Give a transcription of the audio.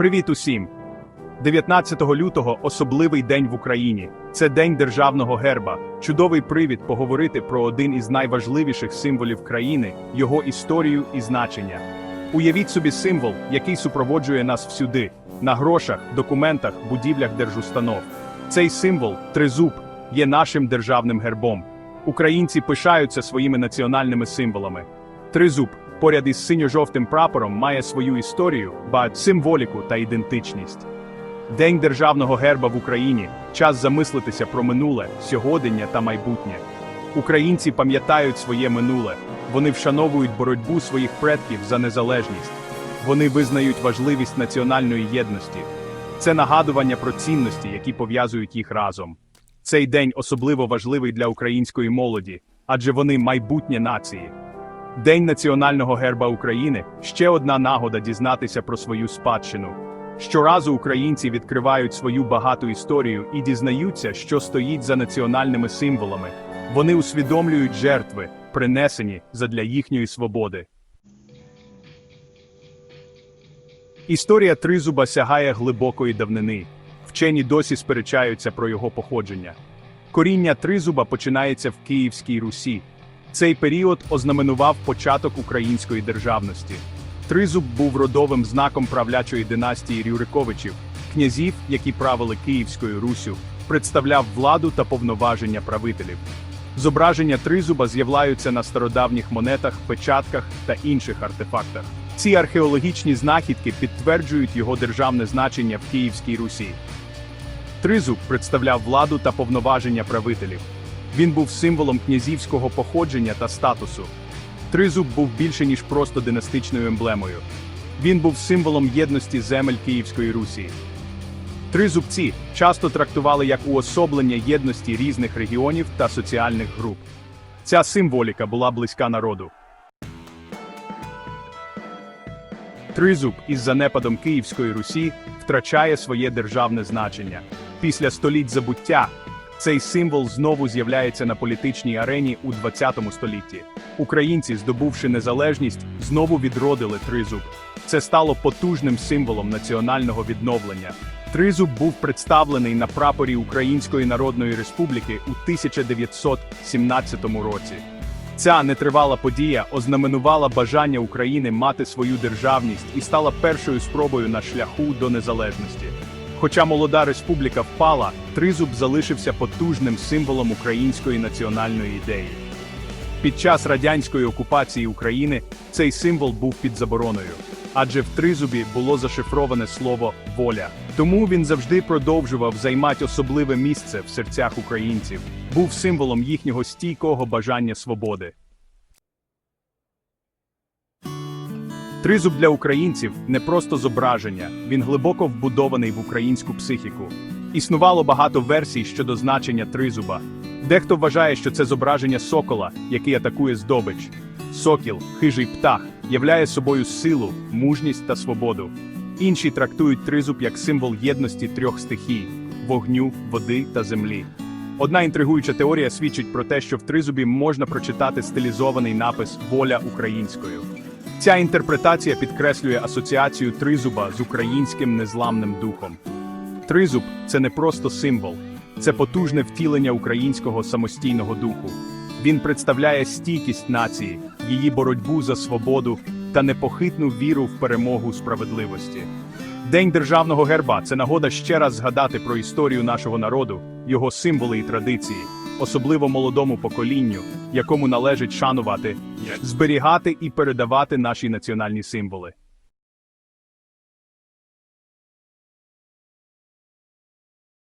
Привіт усім! 19 лютого особливий день в Україні. Це день державного герба, чудовий привід поговорити про один із найважливіших символів країни, його історію і значення. Уявіть собі символ, який супроводжує нас всюди: на грошах, документах, будівлях держустанов. Цей символ тризуб є нашим державним гербом. Українці пишаються своїми національними символами. Тризуб поряд із синьо-жовтим прапором має свою історію, ба символіку та ідентичність. День державного герба в Україні час замислитися про минуле, сьогодення та майбутнє. Українці пам'ятають своє минуле, вони вшановують боротьбу своїх предків за незалежність, вони визнають важливість національної єдності. Це нагадування про цінності, які пов'язують їх разом. Цей день особливо важливий для української молоді, адже вони майбутнє нації. День національного герба України ще одна нагода дізнатися про свою спадщину. Щоразу українці відкривають свою багату історію і дізнаються, що стоїть за національними символами. Вони усвідомлюють жертви, принесені задля їхньої свободи. Історія тризуба сягає глибокої давнини. Вчені досі сперечаються про його походження. Коріння тризуба починається в Київській Русі. Цей період ознаменував початок української державності. Тризуб був родовим знаком правлячої династії Рюриковичів, князів, які правили Київською Руссю, представляв владу та повноваження правителів. Зображення тризуба з'являються на стародавніх монетах, печатках та інших артефактах. Ці археологічні знахідки підтверджують його державне значення в Київській Русі. Тризуб представляв владу та повноваження правителів. Він був символом князівського походження та статусу. Тризуб був більше, ніж просто династичною емблемою. Він був символом єдності земель Київської Русі. Тризубці часто трактували як уособлення єдності різних регіонів та соціальних груп. Ця символіка була близька народу. Тризуб із занепадом Київської Русі втрачає своє державне значення. Після століть забуття цей символ знову з'являється на політичній арені у 20 столітті. Українці, здобувши незалежність, знову відродили тризуб. Це стало потужним символом національного відновлення. Тризуб був представлений на прапорі Української Народної Республіки у 1917 році. Ця нетривала подія ознаменувала бажання України мати свою державність і стала першою спробою на шляху до незалежності. Хоча молода республіка впала, тризуб залишився потужним символом української національної ідеї. Під час радянської окупації України цей символ був під забороною, адже в тризубі було зашифроване слово воля. Тому він завжди продовжував займати особливе місце в серцях українців, був символом їхнього стійкого бажання свободи. Тризуб для українців не просто зображення, він глибоко вбудований в українську психіку. Існувало багато версій щодо значення тризуба. Дехто вважає, що це зображення сокола, який атакує здобич. Сокіл, хижий птах, являє собою силу, мужність та свободу. Інші трактують тризуб як символ єдності трьох стихій вогню, води та землі. Одна інтригуюча теорія свідчить про те, що в тризубі можна прочитати стилізований напис Воля українською. Ця інтерпретація підкреслює асоціацію тризуба з українським незламним духом. Тризуб це не просто символ, це потужне втілення українського самостійного духу. Він представляє стійкість нації, її боротьбу за свободу та непохитну віру в перемогу справедливості. День державного герба це нагода ще раз згадати про історію нашого народу, його символи і традиції, особливо молодому поколінню, якому належить шанувати, зберігати і передавати наші національні символи.